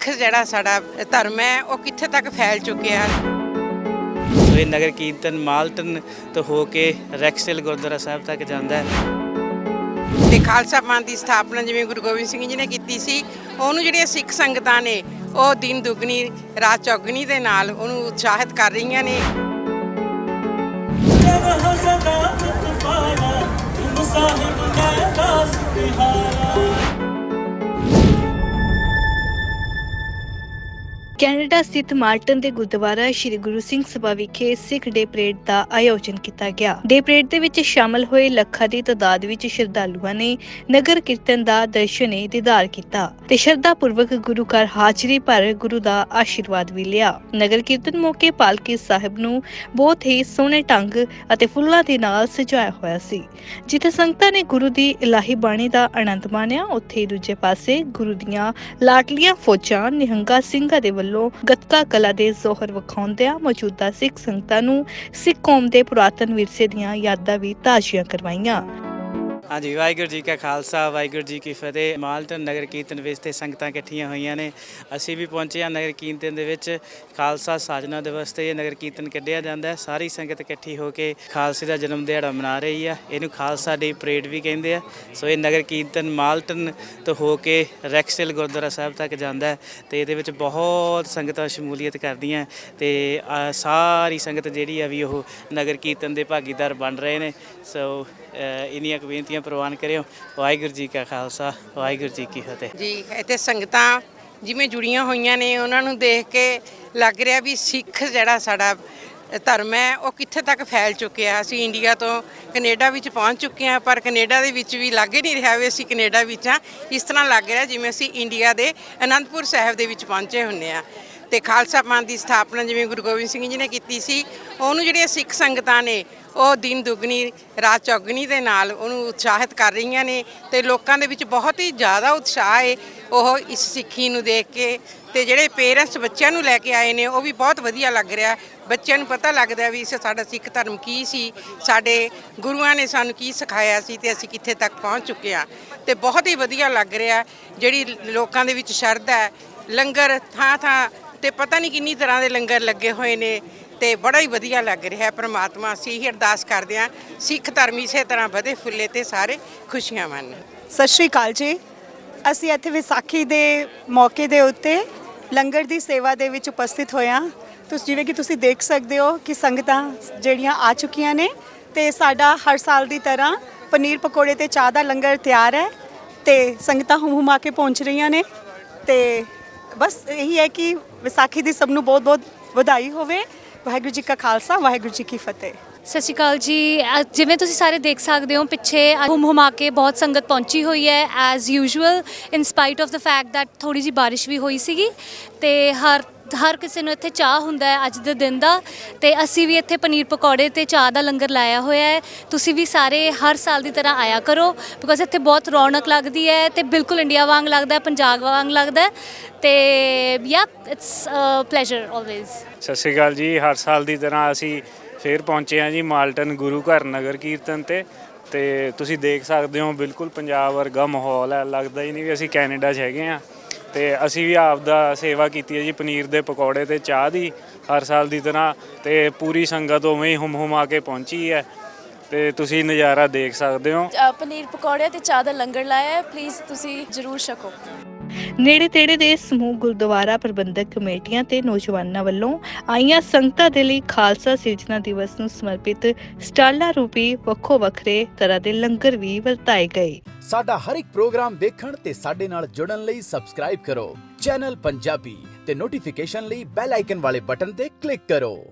ਸਿੱਖ ਜਿਹੜਾ ਸਾਡਾ ਧਰਮ ਹੈ ਉਹ ਕਿੱਥੇ ਤੱਕ ਫੈਲ ਚੁੱਕਿਆ ਸੋ ਇਹ ਨਗਰ ਕੀਰਤਨ ਮਾਲਟਨ ਤੋਂ ਹੋ ਕੇ ਰੈਕਸਲ ਗੁਰਦੁਆਰਾ ਸਾਹਿਬ ਤੱਕ ਜਾਂਦਾ ਹੈ। ਤੇ ਖਾਲਸਾ ਪੰਥ ਦੀ ਸਥਾਪਨਾ ਜਿਵੇਂ ਗੁਰੂ ਗੋਬਿੰਦ ਸਿੰਘ ਜੀ ਨੇ ਕੀਤੀ ਸੀ ਉਹਨੂੰ ਜਿਹੜੀਆਂ ਸਿੱਖ ਸੰਗਤਾਂ ਨੇ ਉਹ ਦਿਨ ਦੁਗਣੀ ਰਾਤ ਚੌਗਣੀ ਦੇ ਨਾਲ ਉਹਨੂੰ ਉਤਸ਼ਾਹਿਤ ਕਰ ਰਹੀਆਂ ਨੇ। ਜਬ ਹਸਦਾ ਮਤ ਪਾਇਆ ਤੁਮ ਸਾਹਿਬ ਮੈਂ ਦਾਸ ਤਿਹਾਰਾ ਕੈਨੇਡਾ ਸਥਿਤ ਮਾਰਟਨ ਦੇ ਗੁਰਦੁਆਰਾ ਸ੍ਰੀ ਗੁਰੂ ਸਿੰਘ ਸਭਾ ਵਿਖੇ ਸਿੱਖ ਡੇ ਪਰੇਡ ਦਾ ਆਯੋਜਨ ਕੀਤਾ ਗਿਆ। ਡੇ ਪਰੇਡ ਦੇ ਵਿੱਚ ਸ਼ਾਮਲ ਹੋਏ ਲੱਖਾਂ ਦੀ ਤਾਦਾਦ ਵਿੱਚ ਸ਼ਰਧਾਲੂਆਂ ਨੇ ਨਗਰ ਕੀਰਤਨ ਦਾ ਦਰਸ਼ਨੇ ਦੀਦਾਰ ਕੀਤਾ ਤੇ ਸ਼ਰਧਾ ਪੂਰਵਕ ਗੁਰੂ ਘਰ ਹਾਜ਼ਰੀ ਭਰ ਗੁਰੂ ਦਾ ਆਸ਼ੀਰਵਾਦ ਵੀ ਲਿਆ। ਨਗਰ ਕੀਰਤਨ ਮੌਕੇ ਪਾਲਕੀ ਸਾਹਿਬ ਨੂੰ ਬਹੁਤ ਹੀ ਸੋਹਣੇ ਢੰਗ ਅਤੇ ਫੁੱਲਾਂ ਦੇ ਨਾਲ ਸਜਾਇਆ ਹੋਇਆ ਸੀ। ਜਿੱਥੇ ਸੰਗਤਾਂ ਨੇ ਗੁਰੂ ਦੀ ਇਲਾਹੀ ਬਾਣੀ ਦਾ ਆਨੰਦ ਮਾਣਿਆ, ਉੱਥੇ ਦੂਜੇ ਪਾਸੇ ਗੁਰੂ ਦੀਆਂ ਲਾਟਲੀਆਂ ਫੌਜਾਂ ਨਿਹੰਗਾ ਸਿੰਘਾਂ ਦੇ ਵੱਲੋਂ ਗੱਤਕਾ ਕਲਾ ਦੇ ਜ਼ੋਹਰ ਵਿਖਾਉਂਦਿਆਂ ਮੌਜੂਦਾ ਸਿੱਖ ਸੰਗਤਾਂ ਨੂੰ ਸਿੱਖ ਕੌਮ ਦੇ ਪੁਰਾਤਨ ਵਿਰਸੇ ਦੀਆਂ ਯਾਦਾਂ ਵੀ ਤਾਜ਼ੀਆਂ ਕਰਵਾਈਆਂ। ਹਾਂਜੀ ਵਾਹਿਗੁਰੂ ਜੀ ਕਾ ਖਾਲਸਾ ਵਾਹਿਗੁਰੂ ਜੀ ਕੀ ਫਤਿਹ। ਮਾਲਟਨ ਨਗਰ ਕੀਰਤਨ ਵਿੱਚ ਤੇ ਸੰਗਤਾਂ ਇਕੱਠੀਆਂ ਹੋਈਆਂ ਨੇ। ਅਸੀਂ ਵੀ ਪਹੁੰਚੇ ਹਾਂ ਨਗਰ ਕੀਰਤਨ ਦੇ ਵਿੱਚ। ਖਾਲਸਾ ਸਾਜਨਾ ਦਿਵਸ ਤੇ ਇਹ ਨਗਰ ਕੀਰਤਨ ਕੱਢਿਆ ਜਾਂਦਾ ਹੈ। ਸਾਰੀ ਸੰਗਤ ਇਕੱਠੀ ਹੋ ਕੇ ਖਾਲਸੇ ਦਾ ਜਨਮ ਦਿਹਾੜਾ ਮਨਾ ਰਹੀ ਆ ਇਹਨੂੰ ਖਾਲਸਾ ਡੇ ਪਰੇਡ ਵੀ ਕਹਿੰਦੇ ਆ। ਸੋ ਇਹ ਨਗਰ ਕੀਰਤਨ ਮਾਲਟਨ ਤੋਂ ਹੋ ਕੇ ਰੈਕਸਲ ਗੁਰਦੁਆਰਾ ਸਾਹਿਬ ਤੱਕ ਜਾਂਦਾ ਹੈ ਤੇ ਇਹਦੇ ਵਿੱਚ ਬਹੁਤ ਸੰਗਤਾਂ ਸ਼ਮੂਲੀਅਤ ਕਰਦੀਆਂ ਤੇ ਅ, ਸਾਰੀ ਸੰਗਤ ਜਿਹੜੀ ਆ ਵੀ ਉਹ ਨਗਰ ਕੀਰਤਨ ਦੇ ਭਾਗੀਦਾਰ ਬਣ ਰਹੇ ਨੇ। ਸੋ ਅ, ਇੰਨੀਆਂ ਕੁ ਬੇਨਤੀਆਂ ਪ੍ਰਵਾਨ ਕਰਿਓ। ਵਾਹਿਗੁਰੂ ਜੀ ਕਾ ਖਾਲਸਾ, ਵਾਹਿਗੁਰੂ ਜੀ ਕੀ ਫਤਿਹ। ਜੀ, ਇੱਥੇ ਸੰਗਤਾਂ ਜਿਵੇਂ ਜੁੜੀਆਂ ਹੋਈਆਂ ਨੇ, ਉਹਨਾਂ ਨੂੰ ਦੇਖ ਕੇ ਲੱਗ ਰਿਹਾ ਵੀ ਸਿੱਖ ਜਿਹੜਾ ਸਾਡਾ ਧਰਮ ਹੈ, ਉਹ ਕਿੱਥੇ ਤੱਕ ਫੈਲ ਚੁੱਕਿਆ। ਅਸੀਂ ਇੰਡੀਆ ਤੋਂ ਕੈਨੇਡਾ ਵਿੱਚ ਪਹੁੰਚ ਚੁੱਕੇ ਹਾਂ, ਪਰ ਕੈਨੇਡਾ ਦੇ ਵਿੱਚ ਵੀ ਲੱਗ ਹੀ ਨਹੀਂ ਰਿਹਾ ਵੀ ਅਸੀਂ ਕੈਨੇਡਾ ਵਿੱਚ ਹਾਂ। ਇਸ ਤਰ੍ਹਾਂ ਲੱਗ ਰਿਹਾ ਜਿਵੇਂ ਅਸੀਂ ਇੰਡੀਆ ਦੇ ਅਨੰਦਪੁਰ ਸਾਹਿਬ ਦੇ ਵਿੱਚ ਪਹੁੰਚੇ ਹੁੰਨੇ ਆ ਤੇ ਖਾਲਸਾ ਪੰਥ ਦੀ ਸਥਾਪਨਾ ਜਿਵੇਂ ਗੁਰੂ ਗੋਬਿੰਦ ਸਿੰਘ ਜੀ ਨੇ ਕੀਤੀ ਸੀ, ਉਹਨੂੰ ਜਿਹੜੀਆਂ ਸਿੱਖ ਸੰਗਤਾਂ ਨੇ, ਉਹ ਦਿਨ ਦੁਗਣੀ, ਰਾਤ ਚੌਗਣੀ ਦੇ ਨਾਲ ਉਹਨੂੰ ਉਤਸ਼ਾਹਿਤ ਕਰ ਰਹੀਆਂ ਨੇ ਤੇ ਲੋਕਾਂ ਦੇ ਵਿੱਚ ਬਹੁਤ ਹੀ ਜ਼ਿਆਦਾ ਉਤਸ਼ਾਹ ਹੈ ਉਹ ਇਸ ਸਿੱਖੀ ਨੂੰ ਦੇਖ ਕੇ ਤੇ ਜਿਹੜੇ ਪੇਰੈਂਟਸ ਬੱਚਿਆਂ ਨੂੰ ਲੈ ਕੇ ਆਏ ਨੇ, ਉਹ ਵੀ ਬਹੁਤ ਵਧੀਆ ਲੱਗ ਰਿਹਾ। ਬੱਚਿਆਂ ਨੂੰ ਪਤਾ ਲੱਗਦਾ ਵੀ ਇਸ ਸਾਡਾ ਸਿੱਖ ਧਰਮ ਕੀ ਸੀ, ਸਾਡੇ ਗੁਰੂਆਂ ਨੇ ਸਾਨੂੰ ਕੀ ਸਿਖਾਇਆ ਸੀ ਤੇ ਅਸੀਂ ਕਿੱਥੇ ਤੱਕ ਪਹੁੰਚ ਚੁੱਕੇ ਹਾਂ। ਤੇ ਬਹੁਤ ਹੀ ਵਧੀਆ ਲੱਗ ਰਿਹਾ, ਜਿਹੜੀ ਲੋਕਾਂ ਦੇ ਵਿੱਚ ਸ਼ਰਧਾ ਹੈ, ਲੰਗਰ ਥਾਂ ਥਾਂ ਤੇ ਪਤਾ ਨਹੀਂ ਕਿੰਨੀ ਤਰ੍ਹਾਂ ਦੇ ਲੰਗਰ ਲੱਗੇ ਹੋਏ ਨੇ ਤੇ ਬੜਾ ਹੀ ਵਧੀਆ ਲੱਗ ਰਿਹਾ ਹੈ ਪ੍ਰਮਾਤਮਾ। ਅਸੀਂ ਹੀ ਅਰਦਾਸ ਕਰਦੇ ਹਾਂ, ਸਿੱਖ ਧਰਮ ਇਸੇ ਤਰ੍ਹਾਂ ਵਧੇ ਫੁੱਲੇ ਤੇ ਸਾਰੇ ਖੁਸ਼ੀਆਂ ਮੰਨ ਸਤਿ ਸ਼੍ਰੀ ਅਕਾਲ ਜੀ। ਅਸੀਂ ਇੱਥੇ ਵਿਸਾਖੀ ਦੇ ਮੌਕੇ ਦੇ ਉੱਤੇ ਲੰਗਰ ਦੀ ਸੇਵਾ ਦੇ ਵਿੱਚ ਉਪਸਥਿਤ ਹੋਇਆ ਤੁਸੀਂ, ਜਿਵੇਂ ਕਿ ਤੁਸੀਂ ਦੇਖ ਸਕਦੇ ਹੋ ਕਿ ਸੰਗਤਾਂ ਜਿਹੜੀਆਂ ਆ ਚੁੱਕੀਆਂ ਨੇ ਤੇ ਸਾਡਾ ਹਰ ਸਾਲ ਦੀ ਤਰ੍ਹਾਂ ਪਨੀਰ ਪਕੌੜੇ ਤੇ ਚਾਹ ਦਾ ਲੰਗਰ ਤਿਆਰ ਹੈ ਤੇ ਸੰਗਤਾਂ ਹੁਮ ਹੁਮਾ ਕੇ ਪਹੁੰਚ ਰਹੀਆਂ ਨੇ ਤੇ ਬਸ ਇਹੀ ਹੈ ਕਿ ਵਿਸਾਖੀ ਦੀ ਸਭ ਨੂੰ ਬਹੁਤ ਬਹੁਤ ਵਧਾਈ ਹੋਵੇ। ਵਾਹਿਗੁਰੂ ਜੀ ਕਾ ਖਾਲਸਾ ਵਾਹਿਗੁਰੂ ਜੀ ਕੀ ਫਤਿਹ। ਸਤਿ ਸ਼੍ਰੀ ਅਕਾਲ ਜੀ। ਅ, ਜਿਵੇਂ ਤੁਸੀਂ ਸਾਰੇ ਦੇਖ ਸਕਦੇ ਹੋ ਪਿੱਛੇ ਹੁਮ ਹੁਮਾ ਕੇ ਬਹੁਤ ਸੰਗਤ ਪਹੁੰਚੀ ਹੋਈ ਹੈ as usual in spite of the fact that ਥੋੜੀ ਜੀ ਬਾਰਿਸ਼ ਵੀ ਹੋਈ ਸੀਗੀ ਤੇ ਹਰ ਹਰ ਕਿਸੇ ਨੂੰ ਇੱਥੇ ਚਾਹ ਹੁੰਦਾ ਹੈ ਅੱਜ ਦੇ ਦਿਨ ਦਾ ਤੇ ਅਸੀਂ ਵੀ ਇੱਥੇ ਪਨੀਰ ਪਕੌੜੇ ਤੇ ਚਾਹ ਦਾ ਲੰਗਰ ਲਾਇਆ ਹੋਇਆ ਹੈ। ਤੁਸੀਂ ਵੀ ਸਾਰੇ ਹਰ ਸਾਲ ਦੀ ਤਰ੍ਹਾਂ ਆਇਆ ਕਰੋ ਬਿਕੋਜ਼ ਇੱਥੇ ਬਹੁਤ ਰੌਣਕ ਲੱਗਦੀ ਹੈ ਤੇ ਬਿਲਕੁਲ ਇੰਡੀਆ ਵਾਂਗ ਲੱਗਦਾ ਹੈ, ਪੰਜਾਬ ਵਾਂਗ ਲੱਗਦਾ ਹੈ ਤੇ ਯਾ ਇਟਸ ਪਲੇਜ਼ਰ ਆਲਵੇਜ਼ ਸਤਿ ਸ਼੍ਰੀ ਅਕਾਲ ਜੀ, ਹਰ ਸਾਲ ਦੀ ਤਰ੍ਹਾਂ ਅਸੀਂ ਫੇਰ ਪਹੁੰਚੇ ਹਾਂ ਜੀ ਮਾਲਟਨ ਗੁਰੂ ਘਰ ਨਗਰ ਕੀਰਤਨ ਤੇ। ਤੇ ਤੁਸੀਂ ਦੇਖ ਸਕਦੇ ਹੋ ਬਿਲਕੁਲ ਪੰਜਾਬ ਵਰਗਾ ਮਾਹੌਲ ਹੈ, ਲੱਗਦਾ ਹੀ ਨਹੀਂ ਵੀ ਅਸੀਂ ਕੈਨੇਡਾ 'ਚ ਹੈਗੇ ਆ ਤੇ ਅਸੀਂ ਵੀ ਆਪ ਦਾ ਸੇਵਾ ਕੀਤੀ ਹੈ ਜੀ ਪਨੀਰ ਦੇ ਪਕੌੜੇ ਤੇ ਚਾਹ ਦੀ ਹਰ ਸਾਲ ਦੀ ਤਰ੍ਹਾਂ ਤੇ ਪੂਰੀ ਸੰਗਤ ਉਵੇਂ ਹੀ ਹੁਮ ਹੁਮ ਆ ਕੇ ਪਹੁੰਚੀ ਹੈ। ਤੇ ਤੁਸੀਂ ਨਜ਼ਾਰਾ ਦੇਖ ਸਕਦੇ ਹੋ। ਅ, ਪਨੀਰ ਪਕੌੜੇ ਤੇ ਚਾਹ ਦਾ ਲੰਗਰ ਲਾਇਆ ਹੈ ਪਲੀਜ਼ ਤੁਸੀਂ ਜਰੂਰ ਛਕੋ। ਨੇੜੇ ਤੇੜੇ ਦੇ ਸਮੂਹ ਗੁਰਦੁਆਰਾ ਪ੍ਰਬੰਧਕ ਕਮੇਟੀਆਂ ਤੇ ਨੌਜਵਾਨਾਂ ਵੱਲੋਂ ਆਈਆਂ ਸੰਗਤਾਂ ਦੇ ਲਈ ਖਾਲਸਾ ਸਿਰਜਣਾ ਦਿਵਸ ਨੂੰ ਸਮਰਪਿਤ ਸਟਾਲਾਂ ਰੂਪੀ ਵੱਖੋ ਵੱਖਰੇ ਤਰ੍ਹਾਂ ਦੇ ਲੰਗਰ ਵੀ ਵਰਤਾਏ ਗਏ। ਸਾਡਾ ਹਰ ਇੱਕ ਪ੍ਰੋਗਰਾਮ ਦੇਖਣ ਤੇ ਸਾਡੇ ਨਾਲ ਜੁੜਨ ਲਈ ਸਬਸਕ੍ਰਾਈਬ ਕਰੋ। ਚੈਨਲ ਪੰਜਾਬੀ ਤੇ ਨੋਟੀਫਿਕੇਸ਼ਨ ਲਈ ਬੈਲ ਆਈਕਨ ਵਾਲੇ ਬਟਨ ਤੇ ਕਲਿੱਕ ਕਰੋ।